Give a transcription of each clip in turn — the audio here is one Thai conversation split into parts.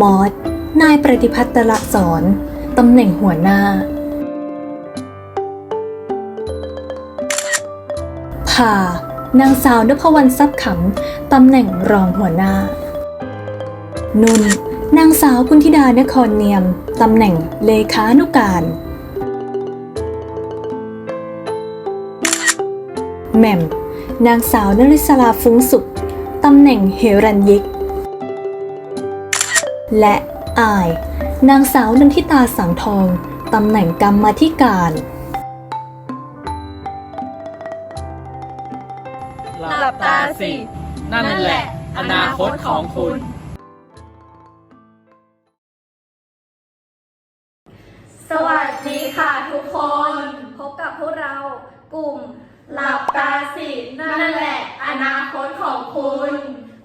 มอสนายประติพัฒน์ตละสอนตำแหน่งหัวหน้า ผ่านางสาวนพวรรณทรัพย์ขำตำแหน่งรองหัวหน้า นุ่นนางสาวกุณธิดานครเนียม ตำแหน่งเลขานุการ แหม่ม นางสาวนริศราฟุ้งสุข ตำแหน่งเฮรัญยิก และอาย นางสาวนันทิตาสังทอง ตำแหน่งกรรมาธิการ หลับตาสิ นั่นแหละ อนาคตของคุณ สวัสดีค่ะทุกคน พบกับพวกเรากลุ่ม หลับตาสินั่นแหละ อนาคตของคุณ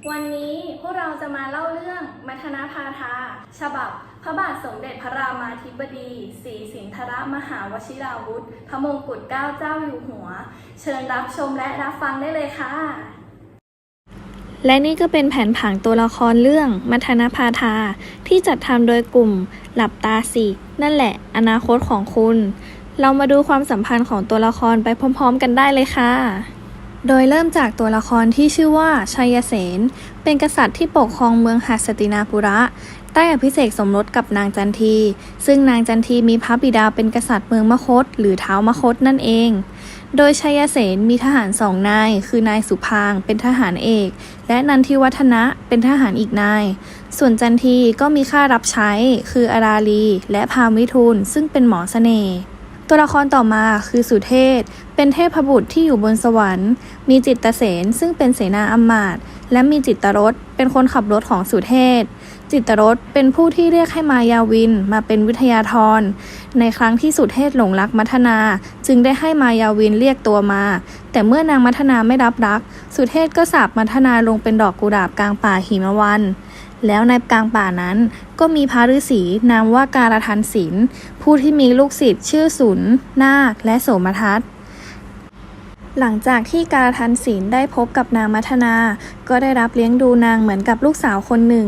วันนี้พวกเราจะมาเล่าเรื่อง มัทนาพาทาฉบับ พระบาทสมเด็จพระรามาธิบดีศรีสินธรมหาวชิราวุธ พระมงกุฎเกล้าเจ้าอยู่หัว เชิญรับชมและรับฟังได้เลยค่ะ และนี่ก็เป็นแผนผังตัวละครเรื่องมัทนาพาทาที่จัดทำโดยกลุ่มหลับตาสิ นั่นแหละ อนาคตของคุณ เรามาดูความสัมพันธ์ของตัวละครไปพร้อม ๆ กันได้เลยค่ะ โดยเริ่มจากตัวละครที่ชื่อว่าชัยเสน เป็นกษัตริย์ที่ปกครองเมืองหัสตินาปุระได้อภิเษกสมรสกับนางจันที ซึ่งนางจันทีมีพระบิดาเป็นกษัตริย์เมืองมคต หรือเท้ามคตนั่นเอง โดยชัยเสนมีทหารสองนาย คือนายสุพางเป็นทหารเอก และนันทิวัฒนะเป็นทหารอีกนาย ส่วนจันทีก็มีค่ารับใช้ คืออาราลี และพามวิทูลซึ่งเป็นหมอเสน่ห์ ตัวละครต่อมาคือสุเทพเป็นเทพบุตรที่อยู่บนสวรรค์ มีจิตตเสนซึ่งเป็นเสนาอำมาตย์และมีจิตตรสเป็นคนขับรถของสุเทพจิตตรสเป็นผู้ที่เรียกให้มายาวินมาเป็นวิทยาธร ในครั้งที่สุเทพหลงรักมัทนา จึงได้ให้มายาวินเรียกตัวมา แต่เมื่อนางมัทนาไม่รับรัก สุเทพก็สาบมัทนาลงเป็นดอกกุหลาบกลางป่าหิมวัน แล้วในกลางป่านั้น ก็มีพระฤาษีนามว่าการทันศิลผู้ที่มีลูกศิษย์ชื่อสุนนาคและโสมทัศน์หลังจากที่การทันศิลได้พบกับนางมัทนา ก็ได้รับเลี้ยงดูนางเหมือนกับลูกสาวคนหนึ่ง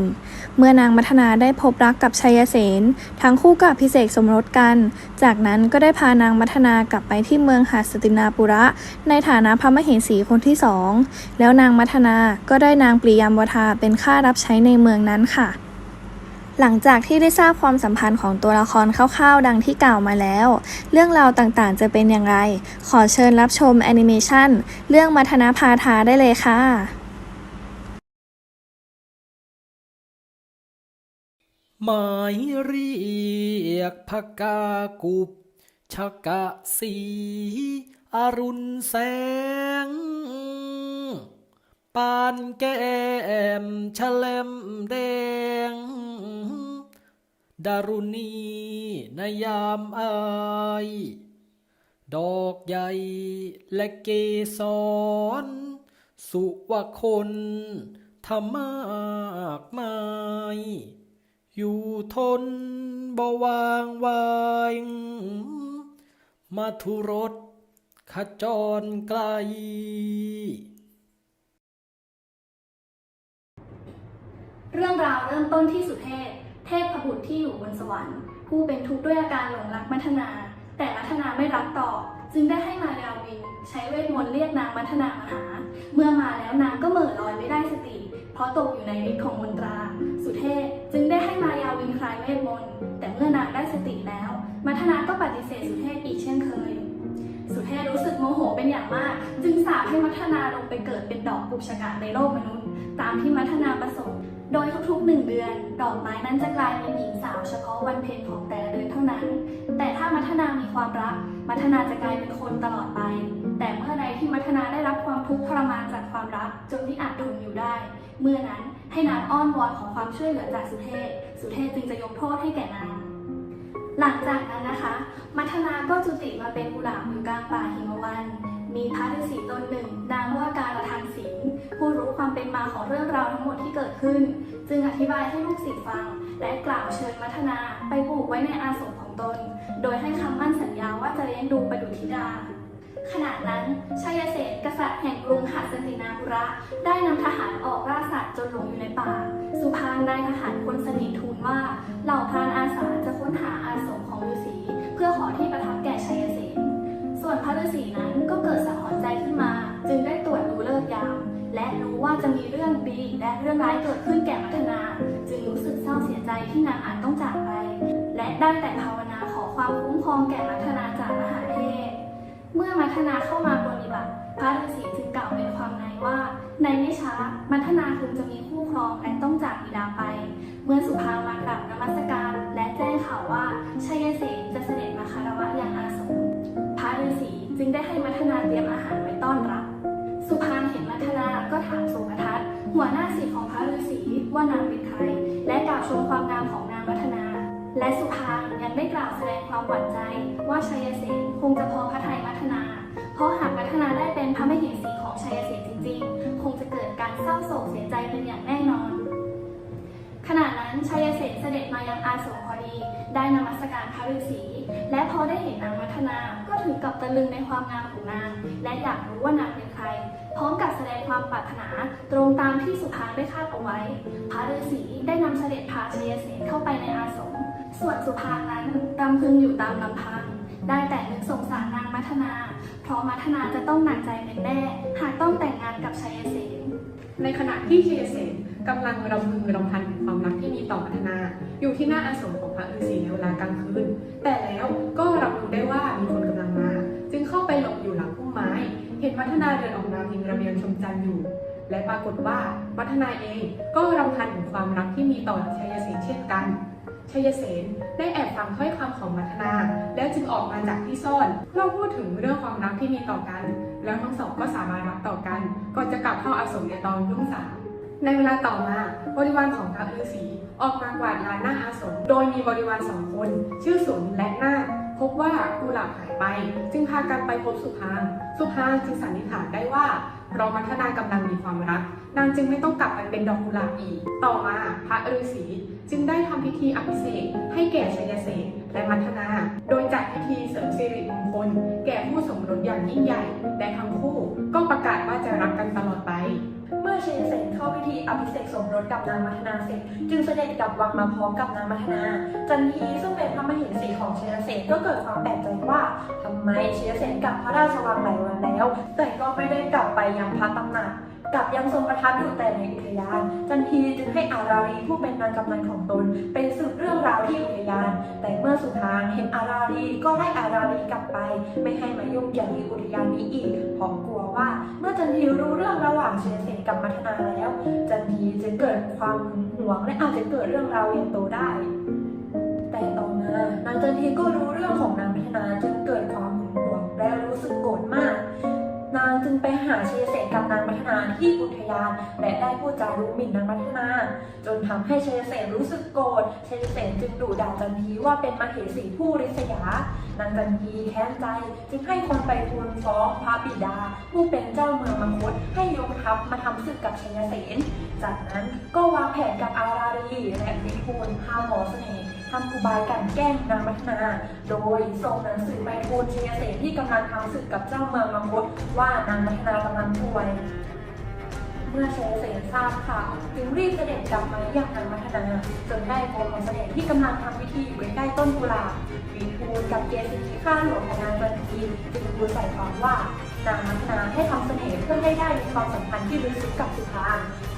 มื่อนางมัทนาได้พบรักกับชัยเสนทั้งคู่ก็อภิเศษสมรสกัน จากนั้นก็ได้พานางมัทนากลับไปที่เมืองหัสตินาปุระ ในฐานะพระมเหสีคนที่สองแล้วนางมัทนาก็ได้นางปริยามวทาเป็นข้ารับใช้ในเมืองนั้นค่ะหลังจากที่ได้ทราบความสัมพันธ์ของตัวละครคร่าวๆ ดังที่กล่าวมาแล้ว เรื่องราวต่างๆ จะเป็นอย่างไร ขอเชิญรับชมแอนิเมชันเรื่องมัทนาพาทาได้เลยค่ะ หมายเรียกพกากุบชะกะสีอรุณแสง ปานแก้มฉลมแดง ดารุณีนยามอาย ดอกใหญ่และเกสร สุวคนธรรมากมาย อยู่ทนบ่วางวายมาทุรสขจรไกล เรื่องราวเริ่มต้นที่สุเทพ เทพพบุตรที่อยู่บนสวรรค์ ผู้เป็นทุกข์ด้วยอาการหลงรักมัทนา แต่มัทนาไม่รับตอบจึงได้ให้มายาวิน ใช้เวทมนต์เรียกนางมัทนามาหา เมื่อมาแล้วนางก็เหม่อลอยไม่ได้สติ ราะตกอยู่ในฤทธิ์ของมนตรา สุเทพจึงได้ให้มายาวินคลายเวทมนต์แต่เมื่อนางได้สติแล้ว มัทนาก็ปฏิเสธสุเทพอีกเช่นเคย สุเทพรู้สึกโมโหเป็นอย่างมาก จึงสาปให้มัทนาลงไปเกิดเป็นดอกปุกชกาในโลกมนุษย์ ตามที่มัทนาประสงค์ โดยทุกๆหนึ่งเดือน ดอกไม้นั้นจะกลายเป็นหญิงสาวเฉพาะวันเพ็ญของแต่ละเดือนเท่านั้น แต่ถ้ามัทนามีความรัก มัทนาจะกลายเป็นคนตลอดไป แต่เมื่อใดที่มัทนาได้รับความทุกข์ทรมานจากความรักจนที่อาจทน อยู่ได้ เมื่อนั้นให้นางอ้อนวอนขอความช่วยเหลือจากสุเทพ สุเทพจึงจะยกโทษให้แก่นาง หลังจากนั้นนะคะ มัทนาก็จุติมาเป็นกุหลาบอยู่กลางป่าหิมวัน มีพระฤาษีตนหนึ่ง นามว่าการละทันศิลผู้รู้ความเป็นมาของเรื่องราวทั้งหมดที่เกิดขึ้น จึงอธิบายให้ลูกศิษย์ฟัง และกล่าวเชิญมัทนาไปปลูกไว้ในอาสมของตน โดยให้คำมั่นสัญญาว่าจะเลี้ยงดูประดุจธิดา ขณะนั้นชัยเสนกษัตริย์แห่งกรุงหัสตินาปุระได้นำทหารออกล่าสัตว์จนหลงอยู่ในป่า สุพางได้ทหารคนสนิททูลว่าเหล่าพรานอาสาจะค้นหาอาสมของฤาษีเพื่อขอที่ประทับแก่ชัยเสนส่วนพระฤาษีนั้นก็เกิดสังหรณ์ใจขึ้นมา จึงได้ตรวจดูเลิกยาม และรู้ว่าจะมีเรื่องดีและเรื่องร้ายเกิดขึ้นแก่มัทนา จึงรู้สึกเศร้าเสียใจที่นางอาจต้องจากไป และได้แต่ภาวนาขอความคุ้มครองแก่มัทนาจากมหา เมื่อมัทนาเข้ามาปฏิบัติ พระฤาษีจึงกล่าวเป็นความในว่า ในไม่ช้ามัทนาคงจะมีคู่ครองและต้องจากบิดาไป เมื่อสุภามากราบนมัสการและแจ้งข่าวว่าชัยเสนจะเสด็จมาคารวะอยังอาสมพระฤาษีจึงได้ให้มัทนาเตรียมอาหารไว้ต้อนรับ สุพาเห็นมัทนาก็ถามสุภทัศหัวหน้าศิษย์ของพระฤาษีว่านางเป็นใครและกล่าวชมความงามของนางมัทนา และสุพางยังได้กล่าวแสดงความหวั่นใจ ว่าชัยเสนคงจะพอพระทัยมัทนา เพราะหากมัทนาได้เป็นพระมเหสีของชัยเสนจริงๆ คงจะเกิดการเศร้าโศกเสียใจเป็นอย่างแน่นอน ขณะนั้นชัยเสนเสด็จมายังอาสมพอดี ได้นมัสการพระฤาษี และพอได้เห็นนางมัทนาก็ถึงกับตะลึงในความงามของนาง และอยากรู้ว่านางเป็นใคร พร้อมกับแสดงความปรารถนาตรงตามที่สุภางได้คาดเอาไว้ พระฤาษีได้นำเสด็จพาชัยเสนเข้าไปในอาสม ส่วนสุภานั้นรำพึงอยู่ตามลำพัง ได้แต่นึกสงสารนางมัทนา เพราะมัทนาจะต้องหนักใจเป็นแน่ หากต้องแต่งงานกับชัยเสนในขณะที่เชยเสนกำลังรำพึงรำพันถึงความรักที่มีต่อพัฒนา อยู่ที่หน้าอาสมของพระฤาษีในเวลากลางคืน แต่แล้วก็รับรู้ได้ว่ามีคนกำลังมา จึงเข้าไปหลบอยู่หลังพุ่มไม้ เห็นวัฒนาเดินออกมาพิงระเบียงชมจันทร์อยู่ และปรากฏว่าวัฒนาเองก็รำพันถึงความรักที่มีต่อชัยเสนเช่นกัน ชัยเสนได้แอบฟังถ้อยคำของมัทนา แล้วจึงออกมาจากที่ซ่อนเล่าพูดถึงเรื่องความรักที่มีต่อกัน แล้วทั้งสองก็สามารถรักต่อกันก่อนจะกลับเข้าอาสมในตอนรุ่งสางในเวลาต่อมาบริวารของพระฤาษีออกมากวาดลานหน้าอาสม โดยมีบริวารสองคน ชื่อสุนและนาค พบว่ากุหลาบหายไป จึงพากันไปพบสุพางสุพางจึงสันนิษฐานได้ว่าเพราะมัทนากำลังมีความรัก นางจึงไม่ต้องกลับไปเป็นดอกกุหลาบอีก ต่อมาพระฤาษีจึงได้ทำพิธีอภิเษกให้แก่ชัยเสนและมัทนา โดยจัดพิธีเสริมสิริมงคล แก่ผู้สมรสอย่างยิ่งใหญ่ และทั้งคู่ก็ประกาศว่าจะรักกันตลอดไป เชัยเสนเข้าพิธีอภิเษกสมรสกับนางมัทนาเสร็จ จึงเสด็จกลับวังมาพร้อมกับนางมัทนา จันทีซึ่งเป็นพระมเหสีของเชัยเสนก็เกิดความแปลกใจว่าทำไมเชัยเสนกลับพระราชวังหลายวันแล้ว แต่ก็ไม่ได้กลับไปยังพระตำหนักกลับยังทรงประทับอยู่แต่ในอุทยาน จันทีจึงให้อารารีผู้เป็นนางกำนันของตนไปสืบเรื่องราวที่อุทยาน แต่เมื่อสุธางเห็นอารารีก็ไล่อารารีกลับไป ไม่ให้มายุ่งเกี่ยวที่อุทยานนี้อีกเพราะกลัวว่า เมื่อจันทีรู้เรื่อง วงและอาจจะเกิดเรื่องราวใหญ่โตได้ แต่ต่อมานางจันทีก็รู้เรื่องของนางมัทนาจึงเกิดความหึงหวงและรู้สึกโกรธมาก นางจึงไปหาเชยเสนกับนางมัทนาที่อุทยาน และได้พูดจารู้หมิ่นนางมัทนา จนทำให้เชยเสนรู้สึกโกรธเชยเสนจึงดุด่าจันทีว่าเป็นมเหสีผู้ริษยา นางจันทีแค้นใจจึงให้คนไปทูลฟ้องพระบิดา ผู้เป็นเจ้าเมืองมังคุดให้ยกทัพมาทำศึกกับเชยเสน จากนั้นก็วางแผนกับอารารีและวิทูลพาหมอเสน่ห์ทำอุบายกลันแกล้งนางมัทนา โดยส่งหนังสือไปทูลชัยเสนที่กำลังทำศึกกับเจ้าเมืองมังคุดว่านางมัทนากำลังป่วย เมื่อชัยเสนทราบข่าวจึงรีบเสด็จกลับมายังนางมัทนาจนได้พบหมอเสน่ห์ที่กำลังทำพิธีอยู่ใกล้ต้นกุหลาบวิทูลกับเกศิที่ข้าหลวงของนางจันทีจึงพูดใส่ความว่านางมัทนาให้ทำเสน่ห์เพื่อให้ได้มีความสัมพันธ์ที่ลึกซึ้งกับสุภา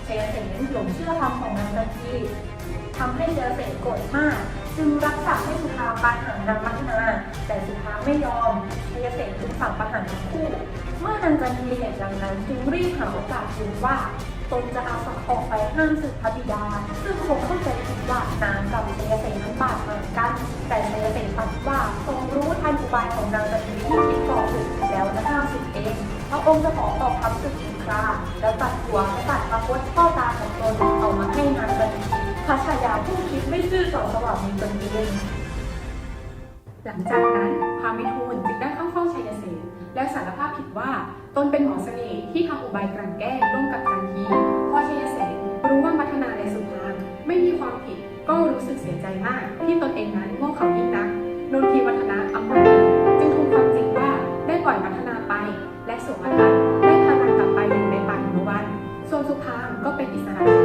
งชัยเสนหลงเชื่อคำของนางจันทีทำให้ชัยเสนโกรธมาก จึงรับสั่งให้สุภาประหารนางมัทนา แต่สุภาไม่ยอมชัยเสนจึงสั่งประหารทั้งคู่ เมื่อนางจันทีเห็นดังนั้นจึงรีบหาโอกาสทูลว่าตนจะอาสาออกไปห้ามศึกพระบิดา ซึ่งคงเข้าใจผิดว่านางกับเชยเสนนั้นบาดหมางกัน แต่เชยเสนตัดว่าทรงรู้ทันอุบายของนางจันทีที่คิดก่อศึกแล้วจะห้ามศึกเองพระองค์จะขอออกทัพศึก คราแล้วตัดหัวและตัดพระพจน์พ่อตาของตนเอามาให้นางจันทีพระชายาผู้คิดไม่ซื่อต่อสวามีตนเองหลังจากนั้นพามิทูลจึงได้เข้าเฝ้าชัยเสนและสารภาพผิดว่าตนเป็นหมอเสน่ห์ที่ทำอุบายกลั่นแกล้งร่วมกับจันทีพอชัยเสนรู้ว่ามัทนาและสุภางไม่มีความผิดก็รู้สึกเสียใจมาก ที่ตนเองนั้นโง่เขายิ่งนักนนทีวัฒนะอำมาตย์จึงทูลความจริงว่าได้ปล่อยมัทนาไปและส่วน สุพางก็เป็นอิสระ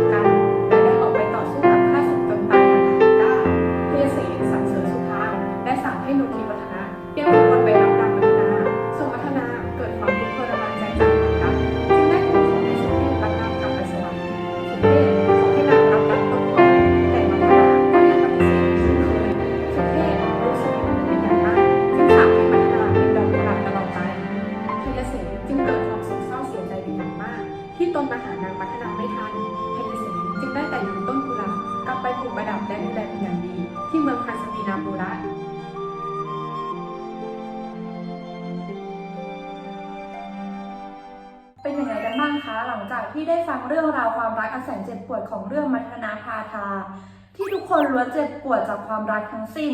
รื่องราวความรักอันแสนเจ็บปวดของเรื่องมัทนาพาทา ที่ทุกคนล้วนเจ็บปวดจากความรักทั้งสิ้น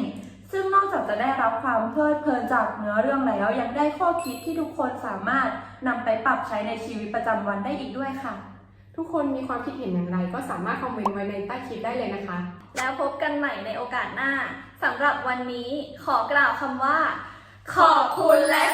ซึ่งนอกจากจะได้รับความเพลิดเพลินจากเนื้อเรื่องแล้ว ยังได้ข้อคิดที่ทุกคนสามารถนำไปปรับใช้ในชีวิตประจำวันได้อีกด้วยค่ะ ทุกคนมีความคิดเห็นอย่างไร ก็สามารถคอมเมนต์ไว้ในใต้คลิปได้เลยนะคะ แล้วพบกันใหม่ในโอกาสหน้าสำหรับวันนี้ขอกล่าวคำว่า ขอบคุณและสวัสดีค่ะ